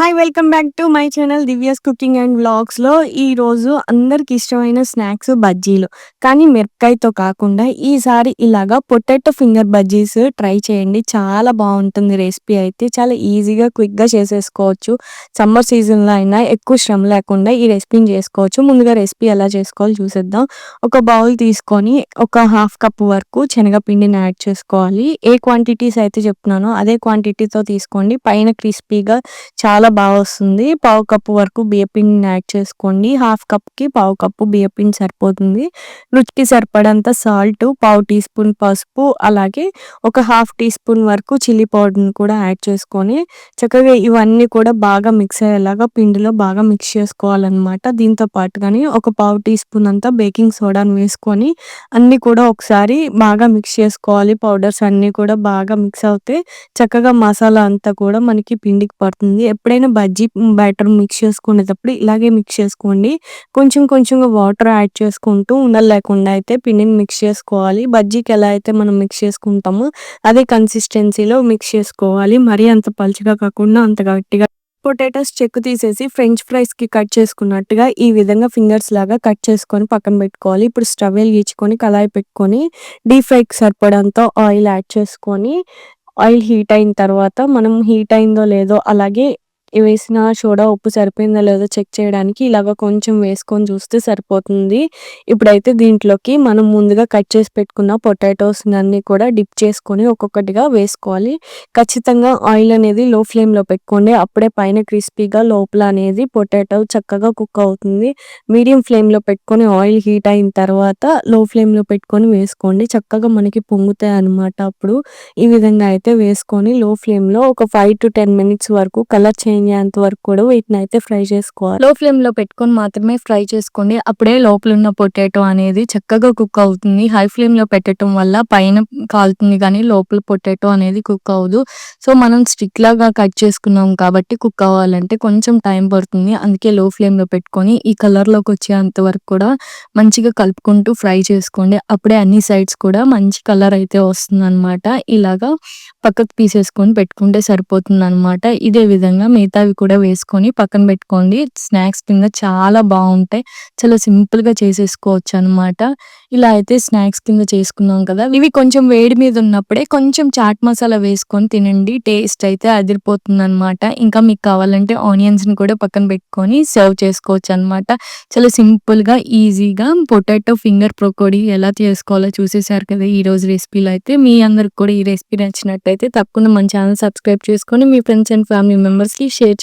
Hi welcome back to my channel Divya's cooking and వ్లాగ్స్లో ఈరోజు అందరికి ఇష్టమైన స్నాక్స్ బజ్జీలు. కానీ మిరపకాయతో కాకుండా ఈసారి ఇలాగా పొటాటో ఫింగర్ బజ్జీస్ ట్రై చేయండి. చాలా బాగుంటుంది రెసిపీ అయితే. చాలా ఈజీగా క్విక్గా చేసేసుకోవచ్చు. సమ్మర్ సీజన్లో అయినా ఎక్కువ శ్రమ లేకుండా ఈ రెసిపీని చేసుకోవచ్చు. ముందుగా రెసిపీ ఎలా చేసుకోవాలి చూసేద్దాం. ఒక బౌల్ తీసుకొని ఒక హాఫ్ కప్ వరకు శనగపిండిని యాడ్ చేసుకోవాలి. ఏ క్వాంటిటీస్ అయితే చెప్తున్నానో అదే క్వాంటిటీతో తీసుకోండి. పైన క్రిస్పీగా చాలా బాగా వస్తుంది. పావు కప్పు వరకు బియ్యపిండిని యాడ్ చేసుకోండి. హాఫ్ కప్కి పావు కప్పు బియ్యపిండి సరిపోతుంది. రుచికి సరిపడంత సాల్ట్ పావు టీ స్పూన్ పసుపు అలాగే ఒక హాఫ్ టీ స్పూన్ వరకు చిల్లీ పౌడర్ని కూడా యాడ్ చేసుకొని చక్కగా ఇవన్నీ కూడా బాగా మిక్స్ అయ్యేలాగా పిండిలో బాగా మిక్స్ చేసుకోవాలన్నమాట. దీంతో పాటుగానే ఒక పావు టీ స్పూన్ అంతా బేకింగ్ సోడాని వేసుకొని అన్నీ కూడా ఒకసారి బాగా మిక్స్ చేసుకోవాలి. పౌడర్స్ అన్నీ కూడా బాగా మిక్స్ అవుతే చక్కగా మసాలా అంతా కూడా మనకి పిండికి పడుతుంది. ఎప్పుడైనా బజ్జీ బ్యాటర్ మిక్స్ చేసుకునేటప్పుడు ఇలాగే మిక్స్ చేసుకోండి. కొంచెం కొంచెంగా వాటర్ యాడ్ చేసుకుంటూ ఉండలు లేకుండా అయితే పిండిని మిక్స్ చేసుకోవాలి. బజ్జీకి ఎలా అయితే మనం మిక్స్ చేసుకుంటామో అదే కన్సిస్టెన్సీలో మిక్స్ చేసుకోవాలి. మరీ అంత పలుచగా కాకుండా అంత గట్టిగా. పొటాటోస్ చెక్కు తీసేసి ఫ్రెంచ్ ఫ్రైస్కి కట్ చేసుకున్నట్టుగా ఈ విధంగా ఫింగర్స్ లాగా కట్ చేసుకొని పక్కన పెట్టుకోవాలి. ఇప్పుడు స్టవ్ వెలిగించుకొని కళాయి పెట్టుకొని డీప్ ఫ్రైకి సరిపడంత ఆయిల్ యాడ్ చేసుకొని ఆయిల్ హీట్ అయిన తర్వాత మనం హీట్ అయిందో లేదో అలాగే వేసిన సోడా ఉప్పు సరిపోయిందో లేదో చెక్ చేయడానికి ఇలాగ కొంచెం వేసుకొని చూస్తే సరిపోతుంది. ఇప్పుడైతే దీంట్లోకి మనం ముందుగా కట్ చేసి పెట్టుకున్న పొటాటోస్ అన్ని కూడా డిప్ చేసుకొని ఒక్కొక్కటిగా వేసుకోవాలి. ఖచ్చితంగా ఆయిల్ అనేది లో ఫ్లేమ్లో పెట్టుకోండి. అప్పుడే పైన క్రిస్పీగా లోపల అనేది పొటాటో చక్కగా కుక్ అవుతుంది. మీడియం ఫ్లేమ్లో పెట్టుకొని ఆయిల్ హీట్ అయిన తర్వాత లో ఫ్లేమ్లో పెట్టుకొని వేసుకోండి. చక్కగా మనకి పొంగుతాయి అనమాట అప్పుడు. ఈ విధంగా అయితే వేసుకొని లో ఫ్లేమ్లో ఒక ఫైవ్ టు టెన్ మినిట్స్ వరకు కలర్ చేంజ్ అయ్యేంత వరకు కూడా వీటిని అయితే ఫ్రై చేసుకోవాలి. లో ఫ్లేమ్లో పెట్టుకొని మాత్రమే ఫ్రై చేసుకోండి. అప్పుడే లోపల ఉన్న పొటాటో అనేది చక్కగా కుక్ అవుతుంది. హై ఫ్లేమ్లో పెట్టడం వల్ల పైన కాలుతుంది కానీ లోపల పొటాటో అనేది కుక్ అవ్వదు. సో మనం స్టిక్ లాగా కట్ చేసుకున్నాం కాబట్టి కుక్ అవ్వాలంటే కొంచెం టైం పడుతుంది. అందుకే లో ఫ్లేమ్లో పెట్టుకొని ఈ కలర్లోకి వచ్చేంత వరకు కూడా మంచిగా కలుపుకుంటూ ఫ్రై చేసుకోండి. అప్పుడే అన్ని సైడ్స్ కూడా మంచి కలర్ అయితే వస్తుంది అనమాట ఇలాగా పక్కకు తీసేసుకొని పెట్టుకుంటే సరిపోతుంది అనమాట ఇదే విధంగా మీ మిగతావి కూడా వేసుకొని పక్కన పెట్టుకోండి. స్నాక్స్ కింద చాలా బాగుంటాయి. చాలా సింపుల్గా చేసేసుకోవచ్చు అనమాట ఇలా అయితే స్నాక్స్ కింద చేసుకున్నాం కదా. ఇవి కొంచెం వేడి మీద ఉన్నప్పుడే కొంచెం చాట్ మసాలా వేసుకొని తినండి. టేస్ట్ అయితే అదిరిపోతుంది అనమాట ఇంకా మీకు కావాలంటే ఆనియన్స్ని కూడా పక్కన పెట్టుకొని సర్వ్ చేసుకోవచ్చు అనమాట చాలా సింపుల్గా ఈజీగా పొటాటో ఫింగర్ ప్రొకోడీ ఎలా చేసుకోవాలో చూసేసారు కదా ఈ రోజు రెసిపీలో అయితే. మీ అందరికి కూడా ఈ రెసిపీ నచ్చినట్టయితే తప్పకుండా మన ఛానల్ సబ్స్క్రైబ్ చేసుకొని మీ ఫ్రెండ్స్ అండ్ ఫ్యామిలీ మెంబర్స్కి కి షేర్